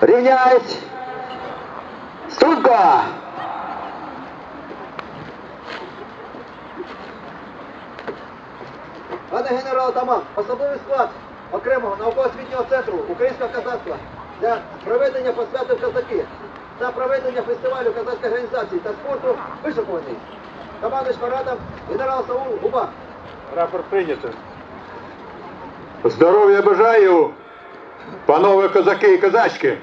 Рівняйсь! Струнко! Пане генерал Таман, особливий склад окремого науково-освітнього центру українського казацтва для проведення посвяти в казаки та проведення фестивалю казацької організації та спорту вишикуваний. Командуюч парадом генерал Саул Губа. Рапорт прийнято. Здоров'я бажаю, панове козаки і козачки.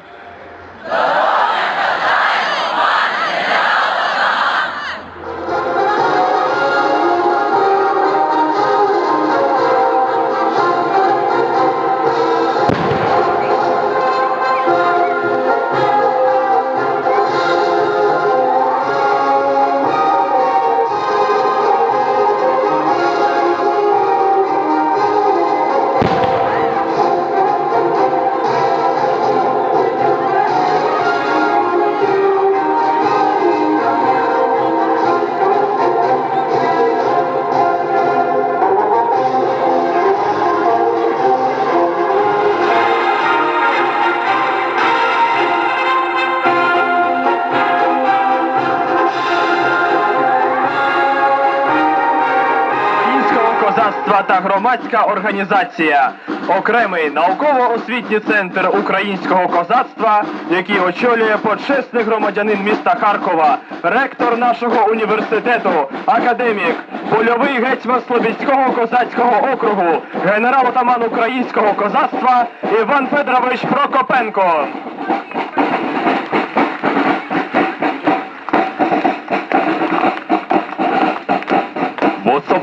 Українського та громадська організація, окремий науково-освітній центр українського козацтва, який очолює почесний громадянин міста Харкова, ректор нашого університету, академік, польовий гетьман Слобідського козацького округу, генерал-отаман українського козацтва Іван Федорович Прокопенко.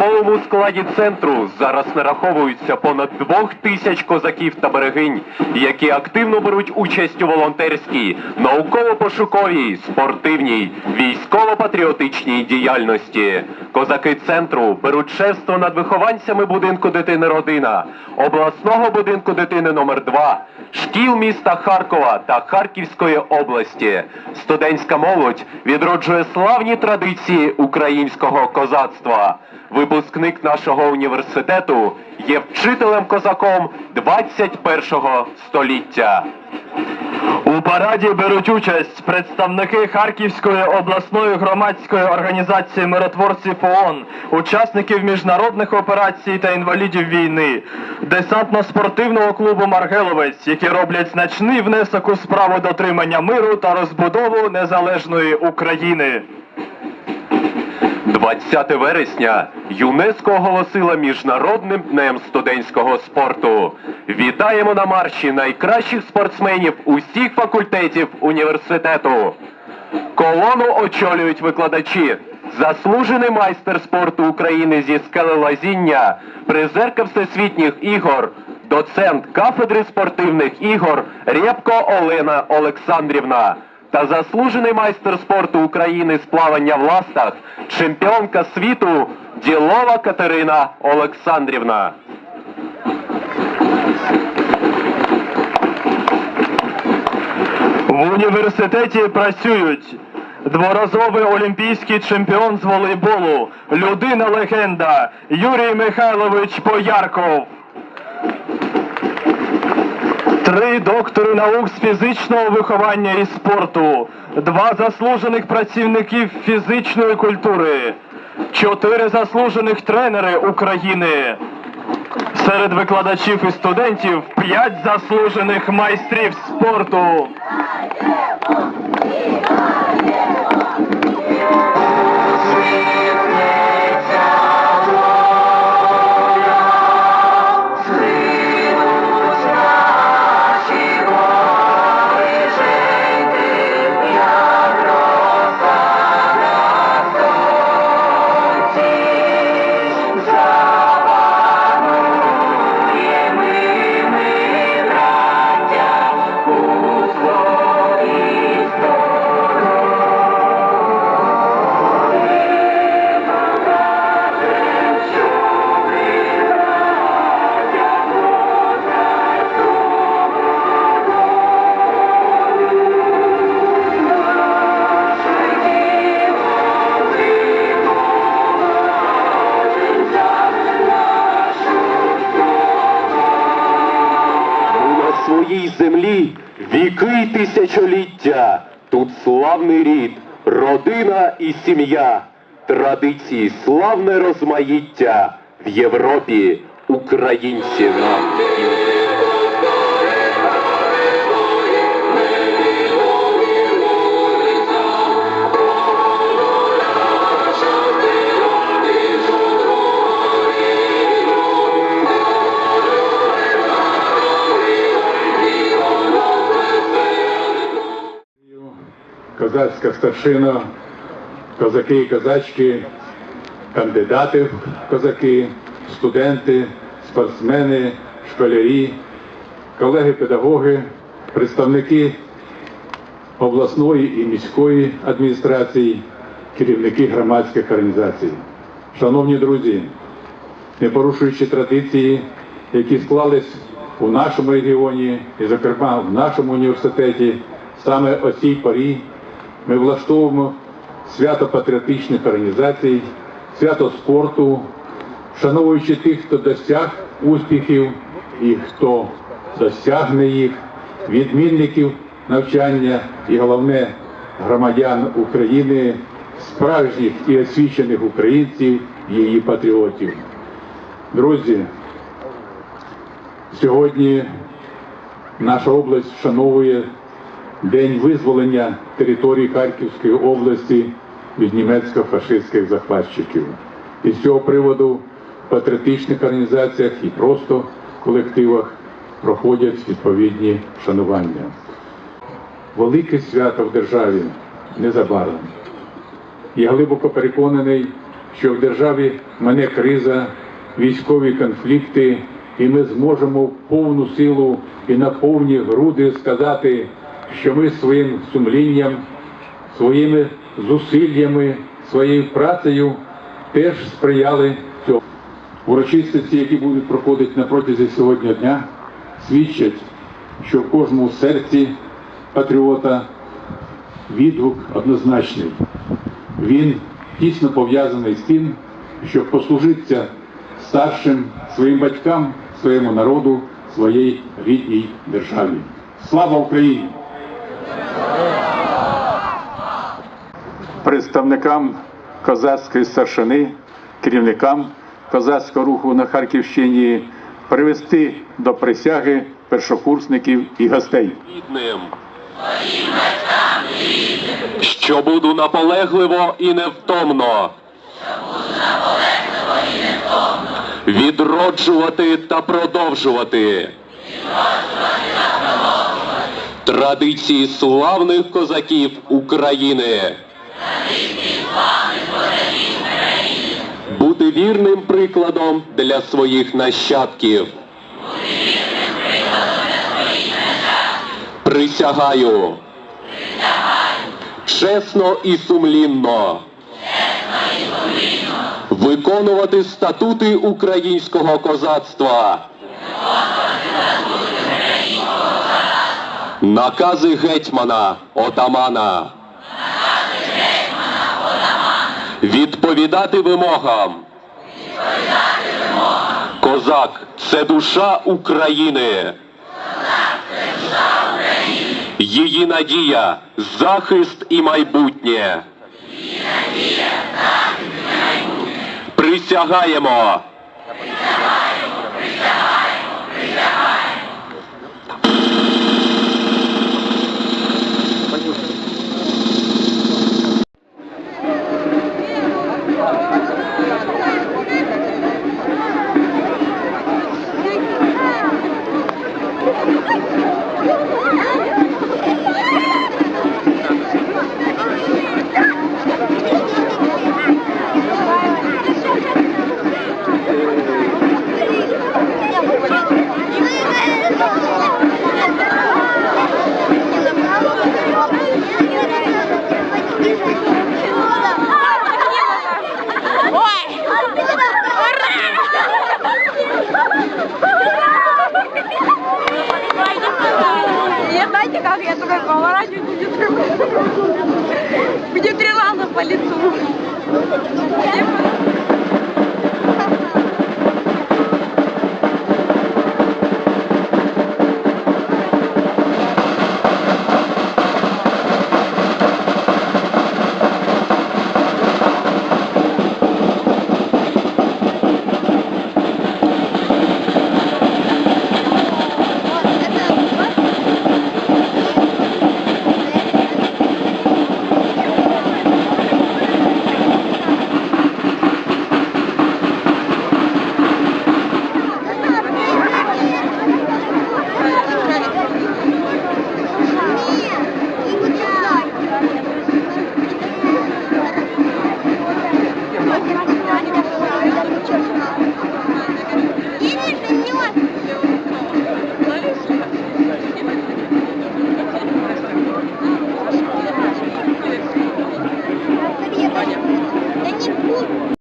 В складі центру зараз нараховується понад двох тисяч козаків та берегинь, які активно беруть участь у волонтерській, науково-пошуковій, спортивній, військово-патріотичній діяльності. Козаки центру беруть шефство над вихованцями будинку дитини родина, обласного будинку дитини номер 2 шкіл міста Харкова та Харківської області. Студентська молодь відроджує славні традиції українського козацтва. Випускник нашого університету є вчителем козаком 21-го століття. У параді беруть участь представники Харківської обласної громадської організації миротворців ООН, учасників міжнародних операцій та інвалідів війни, десантно-спортивного клубу Маргеловець, які роблять значний внесок у справу дотримання миру та розбудову незалежної України. 20 вересня ЮНЕСКО оголосила міжнародним днем студентського спорту. Вітаємо на марші найкращих спортсменів усіх факультетів університету. Колону очолюють викладачі. Заслужений майстер спорту України зі скелелазіння, призерка всесвітніх ігор, доцент кафедри спортивних ігор Рєпко Олена Олександрівна та заслужений майстер спорту України з плавання в ластах, чемпіонка світу Ділова Катерина Олександрівна. В університеті працюють дворазовий олімпійський чемпіон з волейболу, людина легенда Юрій Михайлович Поярков. Три доктори наук з фізичного виховання і спорту, два заслужених працівників фізичної культури, чотири заслужених тренери України. Серед викладачів і студентів п'ять заслужених майстрів спорту. Віки й тисячоліття, тут славний рід, родина і сім'я, традиції, славне розмаїття в Європі українці нам. Козацька старшина, козаки і козачки, кандидати в козаки, студенти, спортсмени, школярі, колеги-педагоги, представники обласної і міської адміністрації, керівники громадських організацій. Шановні друзі, не порушуючи традиції, які склались у нашому регіоні і, зокрема, в нашому університеті, саме о цій порі ми влаштовуємо свято патріотичних організацій, свято спорту, вшановуючи тих, хто досяг успіхів і хто досягне їх, відмінників навчання і головне громадян України, справжніх і освічених українців, її патріотів. Друзі, сьогодні наша область вшановує День визволення території Харківської області від німецько-фашистських захватчиків. І з цього приводу в патріотичних організаціях і просто колективах проходять відповідні вшанування. Велике свято в державі незабаром. Я глибоко переконаний, що в державі мене криза, військові конфлікти, і ми зможемо в повну силу і на повні груди сказати, що ми своїм сумлінням, своїми зусиллями, своєю працею теж сприяли цьому. Урочистості, які будуть проходити на протязі сьогодні дня, свідчать, що в кожному серці патріота відгук однозначний. Він тісно пов'язаний з тим, щоб послужитися старшим своїм батькам, своєму народу, своїй рідній державі. Слава Україні! Представникам козацької старшини, керівникам козацького руху на Харківщині привести до присяги першокурсників і гостей. Що буду наполегливо і невтомно. Відроджувати та продовжувати. Традиції славних козаків України. Бути вірним прикладом для своїх нащадків. Присягаю. Чесно і сумлінно. Виконувати статути українського козацтва. Накази гетьмана, отамана. Відповідати вимогам. Козак це душа України. Її надія, захист і майбутнє. Присягаємо. Ой! Как? Я будет будет раза по лицу.